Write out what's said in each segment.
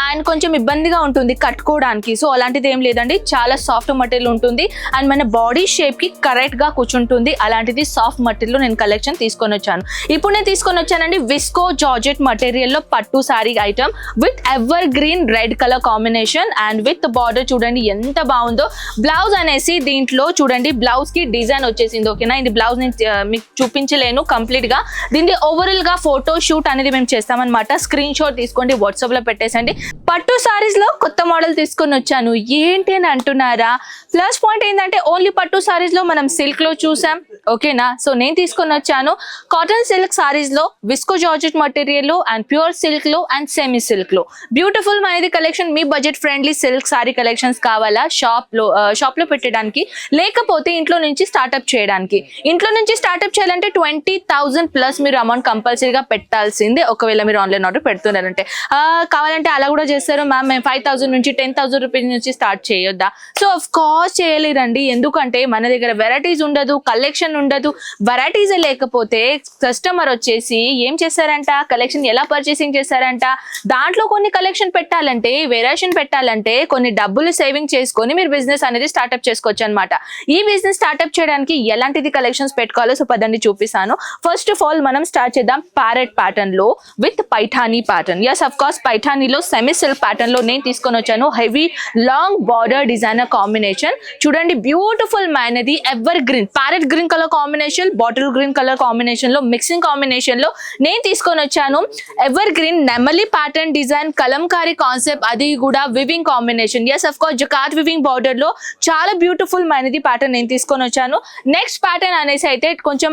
And కొంచెం ఇబ్బందిగా ఉంటుంది కట్టుకోవడానికి. సో అలాంటిది ఏం లేదండి. చాలా సాఫ్ట్ మటీరియల్ ఉంటుంది. అండ్ మన బాడీ షేప్కి కూర్చుంటుంది. అలాంటిది సాఫ్ట్ మెటీరియల్ నేను కలెక్షన్ తీసుకొని వచ్చాను. ఇప్పుడు నేను తీసుకొని వచ్చానండి విస్కో జార్జెట్ మెటీరియల్లో పట్టు sari item with evergreen red colour combination and with border చూడండి ఎంత బాగుందో. బ్లౌజ్ అనేసి దీంట్లో చూడండి బ్లౌజ్కి డిజైన్ వచ్చేసింది. ఓకేనా ఇది బ్లౌజ్ నేను మీకు చూపించలేను కంప్లీట్గా. దీన్ని ఓవరాల్గా ఫోటో షూట్ అనేది మేము చేస్తామన్నమాట. స్క్రీన్ షాట్ తీసుకోండి వాట్సాప్లో పెట్టేసండి. పట్టు సారీస్లో కొత్త మోడల్ తీసుకొని వచ్చాను. ఏంటి అని అంటున్నారా? ప్లస్ పాయింట్ ఏంటంటే ఓన్లీ పట్టు సారీస్లో మనం సిల్క్లో చూసాం. ఓకేనా సో నేను తీసుకొని వచ్చాను. Cotton silk సారీస్లో visco georgette material and pure సిల్క్లో అండ్ సెమీ సిల్క్లో. బ్యూటిఫుల్ అనేది కలెక్షన్ మీ budget friendly silk sari collections కావాలా? షాప్లో uh, షాప్లో పెట్టడానికి లేకపోతే ఇంట్లో నుంచి స్టార్ట్అప్ చేయడానికి. ఇంట్లో నుంచి స్టార్ట్అప్ చేయాలంటే ట్వంటీ థౌసండ్ ప్లస్ మీరు అమౌంట్ కంపల్సరీగా పెట్టాల్సిందే. ఒకవేళ మీరు ఆన్లైన్ ఆర్డర్ పెడుతున్నారంటే. కావాలంటే అలా కూడా చేస్తారు మ్యామ్. మేము ఫైవ్ థౌసండ్ నుంచి టెన్ థౌసండ్ రూపీస్ నుంచి స్టార్ట్ చేయొద్దా? సో ఆఫ్ కోర్స్ చేయలేరండి. ఎందుకంటే మన దగ్గర వెరైటీస్ ఉండదు కలెక్షన్ ఉండదు. వెరైటీస్ లేకపోతే కస్టమర్ వచ్చేసి ఏం చేస్తారంట? కలెక్షన్ ఎలా పర్చేసింగ్ చేస్తారంట? దాంట్లో కొన్ని కలెక్షన్ పెట్టాలంటే వేరియేషన్ పెట్టాలంటే కొన్ని డబ్బులు సేవింగ్ చేసుకొని మీరు బిజినెస్ అనేది స్టార్ట్అప్ చేసుకోవచ్చు అనమాట ఈ బిజినెస్ స్టార్ట్అప్ చేయడానికి ఎలాంటిది కలెక్షన్స్ పెట్టుకోవాలో సో పదండి చూపిస్తాను. ఫస్ట్ ఆఫ్ ఆల్ మనం స్టార్ట్ చేద్దాం ప్యారెట్ ప్యాటర్న్లో with Paithani pattern yes of course పైఠానీలో semi silk ప్యాటర్న్లో నేను తీసుకొని వచ్చాను. Heavy long border designer combination. చూడండి బ్యూటిఫుల్ మైనది evergreen parrot green colour combination bottle green colour కాంబినేషన్లో మిక్సింగ్ కాంబినేషన్లో నేను తీసుకొని వచ్చాను. ఎవర్ గ్రీన్ నెమలి ప్యాటర్న్ డిజైన్ కలంకారీ కాన్సెప్ట్ అది కూడా weaving combination. Yes of course jacquard weaving బార్డర్లో చాలా బ్యూటిఫుల్ మైనది ప్యాటర్న్ నేను తీసుకొని వచ్చాను. నెక్స్ట్ ప్యాటర్న్ అనేసి అయితే కొంచెం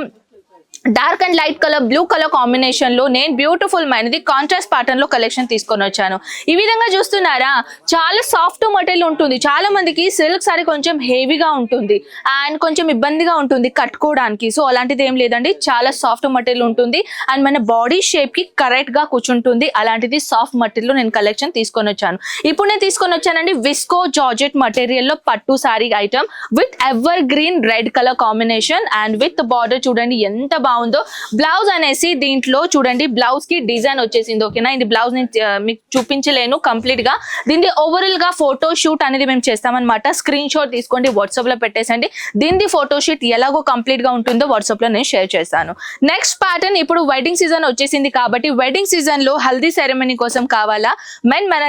dark and light colour blue colour కాంబినేషన్లో నేను బ్యూటిఫుల్ మైనది కాంట్రాస్ట్ ప్యాటర్న్లో కలెక్షన్ తీసుకొని వచ్చాను. ఈ విధంగా చూస్తున్నారా? చాలా సాఫ్ట్ మెటీరియల్ ఉంటుంది. చాలా మందికి సిల్క్ సారీ కొంచెం హెవీగా ఉంటుంది. అండ్ కొంచెం ఇబ్బందిగా ఉంటుంది కట్టుకోవడానికి. సో అలాంటిది ఏం లేదండి. చాలా సాఫ్ట్ మెటీరియల్ ఉంటుంది. అండ్ మన బాడీ షేప్కి కరెక్ట్గా కూర్చుంటుంది. అలాంటిది సాఫ్ట్ మెటీరియల్ నేను కలెక్షన్ తీసుకొని వచ్చాను. ఇప్పుడు నేను తీసుకొని వచ్చానండి విస్కో జార్జెట్ మెటీరియల్లో పట్టు sari item with evergreen red colour combination and with border చూడండి ఎంత బాగుందో. బ్లౌజ్ అనేసి దీంట్లో చూడండి బ్లౌజ్కి డిజైన్ వచ్చేసింది ఓకేనా ఇది బ్లౌజ్ నేను మీకు చూపించలేను కంప్లీట్గా. దీనిది ఓవరాల్గా ఫోటో షూట్ అనేది మేము చేస్తామన్నమాట. స్క్రీన్ షాట్ తీసుకోండి వాట్సాప్లో పెట్టేసండి. దీని ఫోటో షూట్ ఎలాగో కంప్లీట్గా ఉంటుందో వాట్సాప్లో నేను షేర్ చేస్తాను. నెక్స్ట్ ప్యాటర్న్ ఇప్పుడు వెడ్డింగ్ సీజన్ వచ్చేసింది కాబట్టి వెడ్డింగ్ సీజన్లో హల్దీ సెరమనీ కోసం కావాలా? మెన్ మన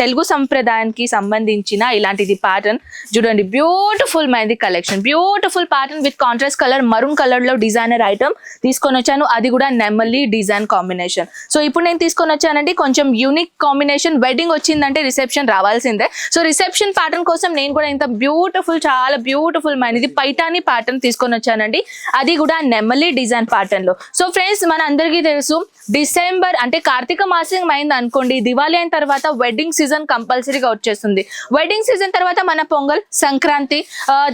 తెలుగు సంప్రదాయానికి సంబంధించిన ఇలాంటిది ప్యాటర్న్ చూడండి beautiful మైంది collection beautiful pattern with contrast colour maroon కలర్లో డిజైనర్ ఐటమ్ తీసుకొని వచ్చాను. అది కూడా నెమలి డిజైన్ కాంబినేషన్. సో ఇప్పుడు నేను తీసుకొని వచ్చానండి. కొంచెం యూనిక్ కాంబినేషన్ వెడ్డింగ్ వచ్చిందంటే రిసెప్షన్ రావాల్సిందే. సో రిసెప్షన్ ప్యాటర్న్ కోసం నేను కూడా ఇంత బ్యూటిఫుల్ చాలా బ్యూటిఫుల్ మైనది పైటాని ప్యాటర్న్ తీసుకొని వచ్చానండి. అది కూడా నెమలి డిజైన్ ప్యాటర్న్లో. సో ఫ్రెండ్స్ మన అందరికీ తెలుసు డిసెంబర్ అంటే కార్తీక మాసం అయింది అనుకోండి. దివాళీ అయిన తర్వాత వెడ్డింగ్ సీజన్ కంపల్సరీగా వచ్చేస్తుంది. వెడ్డింగ్ సీజన్ తర్వాత మన పొంగల్ సంక్రాంతి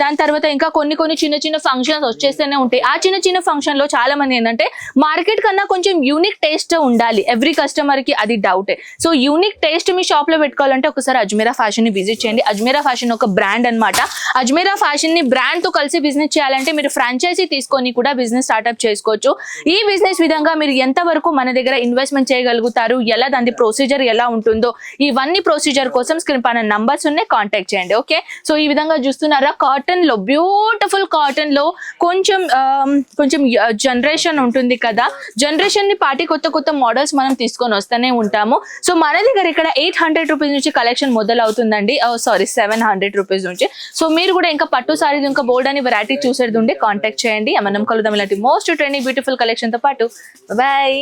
దాని తర్వాత ఇంకా కొన్ని కొన్ని చిన్న చిన్న ఫంక్షన్స్ వచ్చేస్తూనే ఉంటాయి. ఆ చిన్న చిన్న ఫంక్షన్ లో చాలా మంది ఏంటంటే మార్కెట్ కన్నా కొంచెం యూనిక్ టేస్ట్ ఉండాలి. ఎవ్రీ కస్టమర్కి అది డౌటే సో యూనిక్ టేస్ట్ మీ షాప్లో పెట్టుకోవాలంటే ఒకసారి అజ్మీరా ఫ్యాషన్ని విజిట్ చేయండి. అజ్మీరా ఫ్యాషన్ ఒక బ్రాండ్ అన్నమాట. అజ్మీరా ఫ్యాషన్ని బ్రాండ్తో కలిసి బిజినెస్ చేయాలంటే మీరు ఫ్రాంచైజీ తీసుకొని కూడా బిజినెస్ స్టార్ట్అప్ చేసుకోవచ్చు. ఈ బిజినెస్ విధంగా మీరు ఎంత వరకు మన దగ్గర ఇన్వెస్ట్మెంట్ చేయగలుగుతారు? ఎలా దాని ప్రొసీజర్ ఎలా ఉంటుందో? ఇవన్నీ ప్రొసీజర్ కోసం స్క్రీన్ పైన నంబర్స్ ఉన్నాయి. కాంటాక్ట్ చేయండి. ఓకే సో ఈ విధంగా చూస్తున్నారా? కాటన్లో బ్యూటిఫుల్ కాటన్లో కొంచెం కొంచెం జనరేషన్ ఉంటుంది కదా. జనరేషన్ని పాటి కొత్త కొత్త మోడల్స్ మనం తీసుకొని వస్తూనే ఉంటాము. సో మన దగ్గర ఇక్కడ ఎయిట్ హండ్రెడ్ రూపీస్ నుంచి కలెక్షన్ మొదలవుతుందండి. సారీ సెవెన్ హండ్రెడ్ రూపీస్ నుంచి. సో మీరు కూడా ఇంకా పట్టు సారీస్ ఇంకా బోల్డ్ అని వెరైటీ చూసేది ఉంటే కాంటాక్ట్ చేయండి. మనం కలుద్దాం. ఇలాంటి మోస్ట్ ట్రెండింగ్ బ్యూటిఫుల్ కలెక్షన్తో పాటు. బాయ్